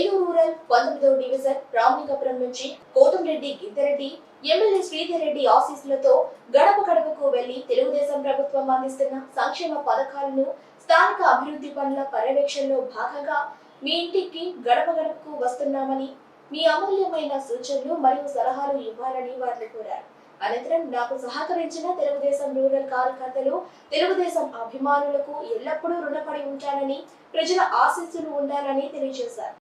Eluru rural పంతొమ్మిదవ division Ramalingapuram నుంచి Kotamreddy Giddareddy MLA Sridhar Reddy ఆశీస్సులతో గడప గడపకు వెళ్ళి తెలుగుదేశం ప్రభుత్వం అందిస్తున్న సంక్షేమ పథకాలను స్థానిక అభివృద్ధి పనుల పర్యవేక్షణలో భాగంగా మీ ఇంటికి గడప గడపకు వస్తున్నామని మీ అమూల్యమైన సూచనలు మరియు సలహాలు ఇవ్వాలని వారిని కోరారు. అనంతరం నాకు సహకరించిన తెలుగుదేశం రూరల్ కార్యకర్తలు తెలుగుదేశం అభిమానులకు ఎల్లప్పుడూ రుణపడి ఉంటానని ప్రజల ఆశీస్సులు ఉండాలని తెలియజేశారు.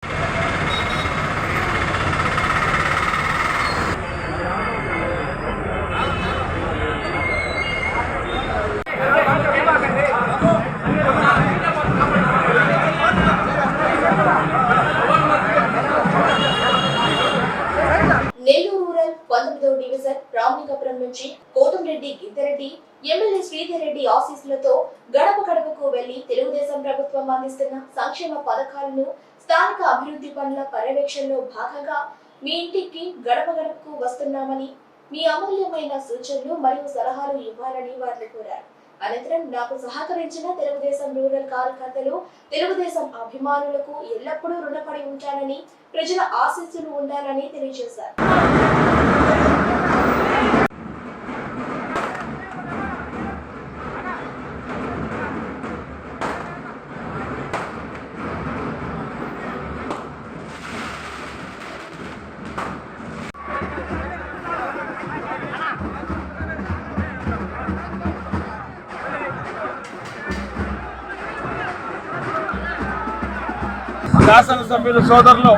డివిజన్ నుంచి కోటంరెడ్డి గిద్దరెడ్డి ఎమ్మెల్యే శ్రీధర్రెడ్డి ఆఫీసులతో ఆశీస్సులతో గడప గడపకు వెళ్ళి తెలుగుదేశం ప్రభుత్వం అందిస్తున్న సంక్షేమ పథకాలను స్థానిక అభివృద్ధి పనుల పర్యవేక్షణలో భాగంగా మీ ఇంటికి గడప గడపకు వస్తున్నామని మీ అమూల్యమైన సూచనలు మరియు సలహాలు ఇవ్వాలని వారిని కోరారు. అనంతరం నాకు సహకరించిన తెలుగుదేశం రూరల్ కార్యకర్తలు తెలుగుదేశం అభిమానులకు ఎల్లప్పుడూ రుణపడి ఉంటానని ప్రజల ఆశీస్సులు ఉండాలని తెలియజేశారు. శాసనసభ్యులు సోదరులు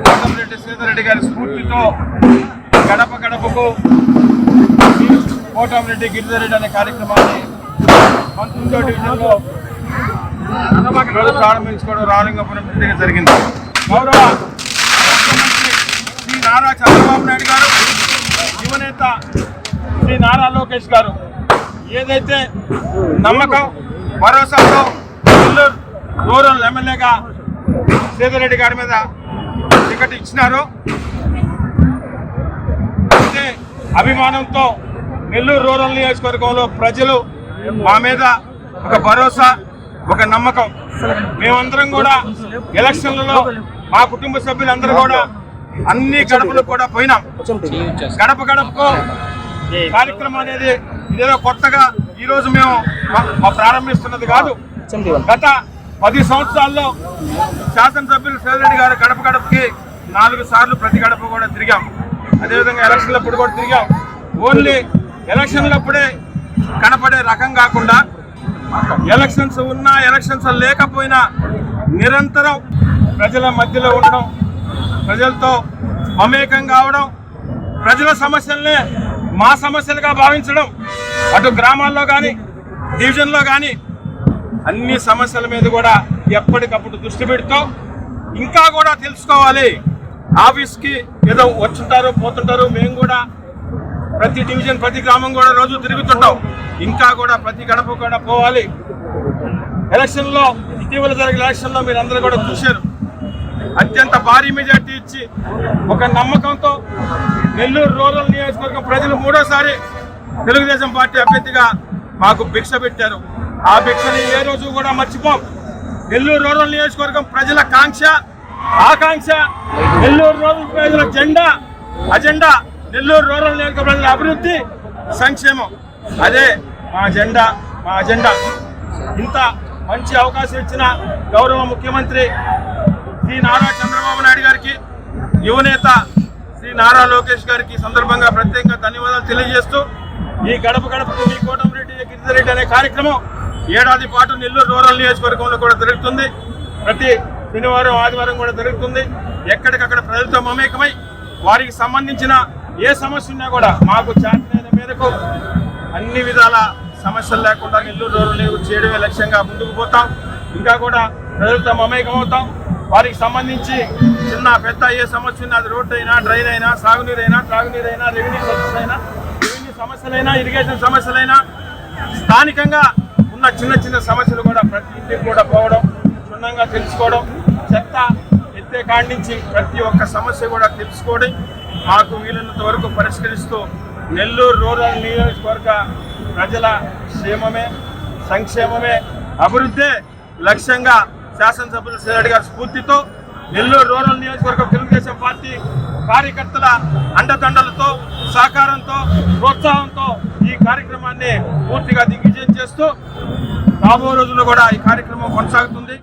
కోటంరెడ్డి సీతారెడ్డి గారి స్ఫూర్తితో గడప గడపకు కోటమిరెడ్డి గిరిజరెడ్డి అనే కార్యక్రమాన్ని పంతొమ్మిదో డివిజన్లో ప్రారంభించుకోవడం రాలింగపురం రెడ్డిగా జరిగింది. గౌరవ ముఖ్యమంత్రి శ్రీ నారా చంద్రబాబు నాయుడు గారు యువనేత శ్రీ నారా లోకేష్ గారు ఏదైతే నమ్మకం భరోసాతో నెల్లూరు రూరల్ ఎమ్మెల్యేగా సీతారెడ్డి గారి మీద టికెట్ ఇచ్చినారు. అయితే అభిమానంతో నెల్లూరు రూరల్ నియోజకవర్గంలో ప్రజలు మా మీద ఒక భరోసా ఒక నమ్మకం. మేమందరం కూడా ఎలక్షన్లలో మా కుటుంబ సభ్యులందరూ కూడా అన్ని గడపలు కూడా పోయినాం. గడప గడపకు కార్యక్రమం అనేది ఇదేదో కొత్తగా ఈరోజు మేము మా- ప్రారంభిస్తున్నది కాదు. గత పది సంవత్సరాల్లో శాసనసభ్యులు సేదరెడ్డి గారు గడప గడపకి నాలుగు సార్లు ప్రతి గడప కూడా తిరిగాం. అదేవిధంగా ఎలక్షన్లప్పుడు కూడా తిరిగాం. ఓన్లీ ఎలక్షన్లప్పుడే కనపడే రకం కాకుండా ఎలక్షన్స్ ఉన్నా ఎలక్షన్స్ లేకపోయినా నిరంతరం ప్రజల మధ్యలో ఉండడం ప్రజలతో మమేకం కావడం ప్రజల సమస్యల్నే మా సమస్యలుగా భావించడం అటు గ్రామాల్లో కానీ డివిజన్లో కానీ అన్ని సమస్యల మీద కూడా ఎప్పటికప్పుడు దృష్టి పెడుతూ ఇంకా కూడా తెలుసుకోవాలి. ఆఫీస్కి ఏదో వచ్చుంటారు పోతుంటారు మేము కూడా ప్రతి డివిజన్ ప్రతి గ్రామం కూడా రోజు తిరుగుతుంటాం. ఇంకా కూడా ప్రతి గడప కూడా పోవాలి. ఎలక్షన్లో ఇటీవల జరిగిన ఎలక్షన్లో మీరు అందరూ కూడా చూశారు. అత్యంత భారీ మెజార్టీ ఇచ్చి ఒక నమ్మకంతో నెల్లూరు రూరల్ నియోజకవర్గం ప్రజలు మూడోసారి తెలుగుదేశం పార్టీ అభ్యర్థిగా మాకు భిక్ష పెట్టారు. ఆ భిక్షని ఏ రోజు కూడా మర్చిపోం. నెల్లూరు రూరల్ నియోజకవర్గం ప్రజల కాంక్ష ఆకాంక్ష నెల్లూరు రూరల్ ప్రజల జెండా అజెండా నెల్లూరు రూరల్ నియోజకవర్గ ప్రజల అభివృద్ధి సంక్షేమం. అదే మా జెండా మా అజెండా. ఇంత మంచి అవకాశం ఇచ్చిన గౌరవ ముఖ్యమంత్రి శ్రీ నారా చంద్రబాబు నాయుడు గారికి యువనేత శ్రీ నారా లోకేష్ గారికి సందర్భంగా ప్రత్యేకంగా ధన్యవాదాలు తెలియజేస్తూ ఈ గడప గడపకు మీ కోటమిరెడ్డి గిరిజరెడ్డి అనే కార్యక్రమం ఏడాది పాటు నెల్లూరు రూరల్ నియోజకవర్గంలో కూడా జరుగుతుంది. ప్రతి శనివారం ఆదివారం కూడా జరుగుతుంది. ఎక్కడికక్కడ ప్రజలతో మమేకమై వారికి సంబంధించిన ఏ సమస్య ఉన్నా కూడా మాకు చేతనైన మేరకు అన్ని విధాల సమస్యలు లేకుండా నెల్లూరు రూరల్ చేయడమే లక్ష్యంగా ముందుకు పోతాం. ఇంకా కూడా ప్రజలతో మమేకం అవుతాం. వారికి సంబంధించి చిన్న పెద్ద ఏ సమస్య ఉన్నా అది రోడ్డు అయినా డ్రైన్ అయినా సాగునీరు అయినా త్రాగునీరు అయినా రెవెన్యూ సమస్యలైనా రెవెన్యూ సమస్యలైనా ఇరిగేషన్ సమస్యలైనా స్థానికంగా ఉన్న చిన్న చిన్న సమస్యలు కూడా ప్రతి ఇంటికి కూడా పోవడం క్షుణ్ణంగా తెలుసుకోవడం చెత్త ఎత్తే కాడి నుంచి ప్రతి ఒక్క సమస్య కూడా తెలుసుకోవడం మాకు వీలైనంత వరకు పరిష్కరిస్తూ నెల్లూరు రూరల్ నియోజకవర్గ ప్రజల క్షేమమే సంక్షేమమే అభివృద్ధే లక్ష్యంగా శాసనసభ్యులు శ్రీరెడ్డి గారి స్ఫూర్తితో నెల్లూరు రూరల్ నియోజకవర్గం తెలుగుదేశం పార్టీ కార్యకర్తల అండదండలతో సహకారంతో ప్రోత్సాహంతో కార్యక్రమాన్ని పూర్తిగా దిగ్విజయం చేస్తూ రాబో రోజుల్లో కూడా ఈ కార్యక్రమం కొనసాగుతుంది.